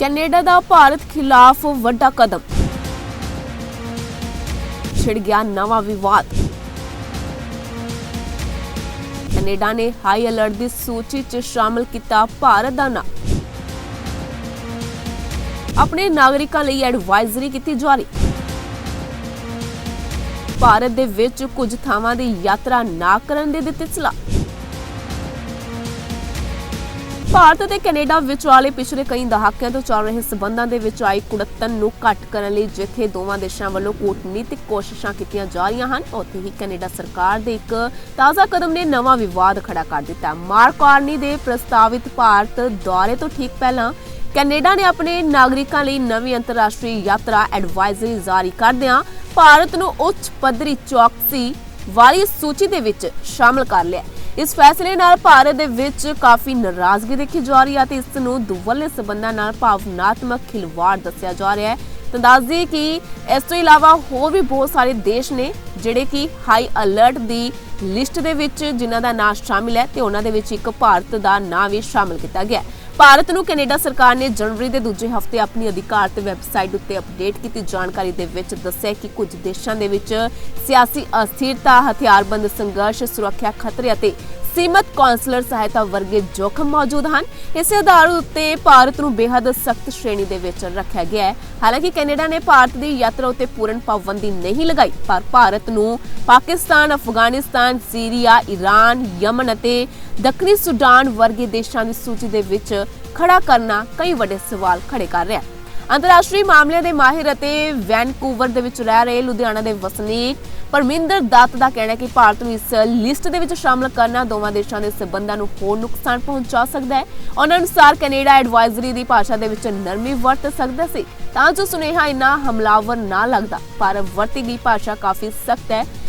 Canada ਦਾ ਭਾਰਤ ਖਿਲਾਫ ਵੱਡਾ ਕਦਮ। ਛਿੜ ਗਿਆ ਨਵਾਂ ਵਿਵਾਦ। ਕੈਨੇਡਾ ਨੇ ਹਾਈ ਅਲਰਟ ਦੀ ਸੂਚੀ 'ਚ ਸ਼ਾਮਲ ਕੀਤਾ ਭਾਰਤ ਦਾ ਨਾਂ ਆਪਣੇ ਨਾਗਰਿਕਾਂ ਲਈ ਐਡਵਾਈਜ਼ਰੀ ਕੀਤੀ ਜਾਰੀ। ਭਾਰਤ ਦੇ ਵਿੱਚ ਕੁਝ ਥਾਵਾਂ ਦੀ ਯਾਤਰਾ ਨਾ ਕਰਨ ਦੇ ਦਿੱਤੀ ਸਲਾਹ। ਭਾਰਤ ਅਤੇ ਕੈਨੇਡਾ ਵਿਚਾਲੇ ਪਿਛਲੇ ਕਈ ਦਹਾਕਿਆਂ ਤੋਂ ਚੱਲ ਰਹੇ ਸਬੰਧਾਂ ਦੇ ਵਿੱਚ ਆਈ ਕੁੜੱਤਨ ਨੂੰ ਘੱਟ ਕਰਨ ਲਈ ਜਿੱਥੇ ਦੋਵਾਂ ਦੇਸ਼ਾਂ ਵੱਲੋਂ ਕੂਟਨੀਤਿਕ ਕੋਸ਼ਿਸ਼ਾਂ ਕੀਤੀਆਂ ਜਾ ਰਹੀਆਂ ਹਨ, ਉੱਥੇ ਹੀ ਕੈਨੇਡਾ ਸਰਕਾਰ ਦੇ ਇੱਕ ਤਾਜ਼ਾ ਕਦਮ ਨੇ ਨਵਾਂ ਵਿਵਾਦ ਖੜਾ ਕਰ ਦਿੱਤਾ। ਮਾਰਕ ਕਾਰਨੀ ਦੇ ਪ੍ਰਸਤਾਵਿਤ ਭਾਰਤ ਦੌਰੇ ਤੋਂ ਠੀਕ ਪਹਿਲਾਂ ਕੈਨੇਡਾ ਨੇ ਆਪਣੇ ਨਾਗਰਿਕਾਂ ਲਈ ਨਵੀਂ ਅੰਤਰਰਾਸ਼ਟਰੀ ਯਾਤਰਾ ਐਡਵਾਈਜ਼ਰੀ ਜਾਰੀ ਕਰਦਿਆਂ ਭਾਰਤ ਨੂੰ ਉੱਚ ਪੱਧਰੀ ਚੌਕਸੀ ਵਾਲੀ ਸੂਚੀ ਦੇ ਵਿੱਚ ਸ਼ਾਮਲ ਕਰ ਲਿਆ। ਇਸ ਫੈਸਲੇ ਨਾਲ ਭਾਰਤ ਦੇ ਵਿੱਚ ਕਾਫੀ ਨਾਰਾਜ਼ਗੀ ਦੇਖੀ ਜਾ ਰਹੀ ਹੈ ਤੇ ਇਸ ਨੂੰ ਦੁਵੱਲੇ ਸਬੰਧਾਂ ਨਾਲ ਭਾਵਨਾਤਮਕ ਖਿਲਵਾੜ ਦੱਸਿਆ ਜਾ ਰਿਹਾ ਹੈ। ਤਾਂ ਦੱਸ ਦਈਏ ਕਿ ਇਸ ਤੋਂ ਇਲਾਵਾ ਹੋਰ ਵੀ ਬਹੁਤ ਸਾਰੇ ਦੇਸ਼ ਨੇ ਜਿਹੜੇ ਕਿ ਹਾਈ ਅਲਰਟ ਦੀ ਲਿਸਟ ਦੇ ਵਿੱਚ ਜਿਨ੍ਹਾਂ ਦਾ ਨਾਮ ਸ਼ਾਮਿਲ ਹੈ ਤੇ ਉਹਨਾਂ ਦੇ ਵਿੱਚ ਇੱਕ ਭਾਰਤ ਦਾ ਨਾਮ ਵੀ ਸ਼ਾਮਿਲ ਕੀਤਾ ਗਿਆ ਹੈ। ਭਾਰਤ ਨੂੰ ਕੈਨੇਡਾ ਸਰਕਾਰ ਨੇ ਜਨਵਰੀ ਦੇ ਦੂਜੇ ਹਫ਼ਤੇ ਆਪਣੀ ਅਧਿਕਾਰਤ ਵੈਬਸਾਈਟ ਉੱਤੇ ਅਪਡੇਟ ਕੀਤੀ। ਜਾਣਕਾਰੀ ਦੇ ਵਿੱਚ ਦੱਸਿਆ ਕਿ ਕੁਝ ਦੇਸ਼ਾਂ ਦੇ ਵਿੱਚ ਸਿਆਸੀ ਅਸਥਿਰਤਾ, ਹਥਿਆਰਬੰਦ ਸੰਘਰਸ਼, ਸੁਰੱਖਿਆ ਖਤਰੇ ਅਤੇ ਸੀਮਤ ਕੌਂਸਲਰ ਸਹਾਇਤਾ ਵਰਗੇ ਜੋਖਮ ਮੌਜੂਦ ਹਨ। ਇਸੇ ਆਧਾਰ ਉੱਤੇ ਭਾਰਤ ਨੂੰ ਬੇहद ਸਖਤ ਸ਼੍ਰੇਣੀ ਦੇ ਵਿੱਚ ਰੱਖਿਆ ਗਿਆ ਹੈ। ਹਾਲਾਂਕਿ ਕੈਨੇਡਾ ਨੇ ਭਾਰਤ ਦੀ ਯਾਤਰਾ ਉੱਤੇ ਪੂਰਨ ਪਾਬੰਦੀ ਨਹੀਂ ਲਗਾਈ, ਪਰ ਭਾਰਤ ਨੂੰ Pakistan, Afghanistan, Syria Iran Yemen ਅਤੇ ਦੱਖਣੀ ਸੁਡਾਨ ਵਰਗੇ ਦੇਸ਼ਾਂ ਦੀ ਸੂਚੀ ਦੇ ਵਿੱਚ ਖੜਾ ਕਰਨਾ ਕਈ ਵੱਡੇ ਸਵਾਲ ਖੜੇ ਕਰ ਰਿਹਾ ਹੈ। ਅੰਤਰਰਾਸ਼ਟਰੀ ਮਾਮਲਿਆਂ ਦੇ ਮਾਹਿਰ ਅਤੇ ਵੈਨਕੂਵਰ ਦੇ ਵਿੱਚ ਰਹਿ ਰਹੇ ਲੁਧਿਆਣਾ ਦੇ ਵਸਨੀਕ ਪਰਮਿੰਦਰ ਦੱਤ ਦਾ ਕਹਿਣਾ ਹੈ ਕਿ ਭਾਰਤ ਨੂੰ ਇਸ ਲਿਸਟ ਦੇ ਵਿੱਚ ਸ਼ਾਮਲ ਕਰਨਾ ਦੋਵਾਂ ਦੇਸ਼ਾਂ ਦੇ ਸਬੰਧਾਂ ਨੂੰ ਹੋਰ ਨੁਕਸਾਨ ਪਹੁੰਚਾ ਸਕਦਾ ਹੈ। ਉਹਨਾਂ ਅਨੁਸਾਰ ਕੈਨੇਡਾ ਐਡਵਾਈਜ਼ਰੀ ਦੀ ਭਾਸ਼ਾ ਦੇ ਵਿੱਚ ਨਰਮੀ ਵਰਤ ਸਕਦਾ ਸੀ। ਤਾਂ ਜੋ ਸੁਨੇਹਾ ਇੰਨਾ ਹਮਲਾਵਰ ਨਾ ਲੱਗਦਾ, ਪਰ ਵਰਤੀ ਗਈ ਭਾਸ਼ਾ ਕਾਫੀ ਸਖਤ ਹੈ।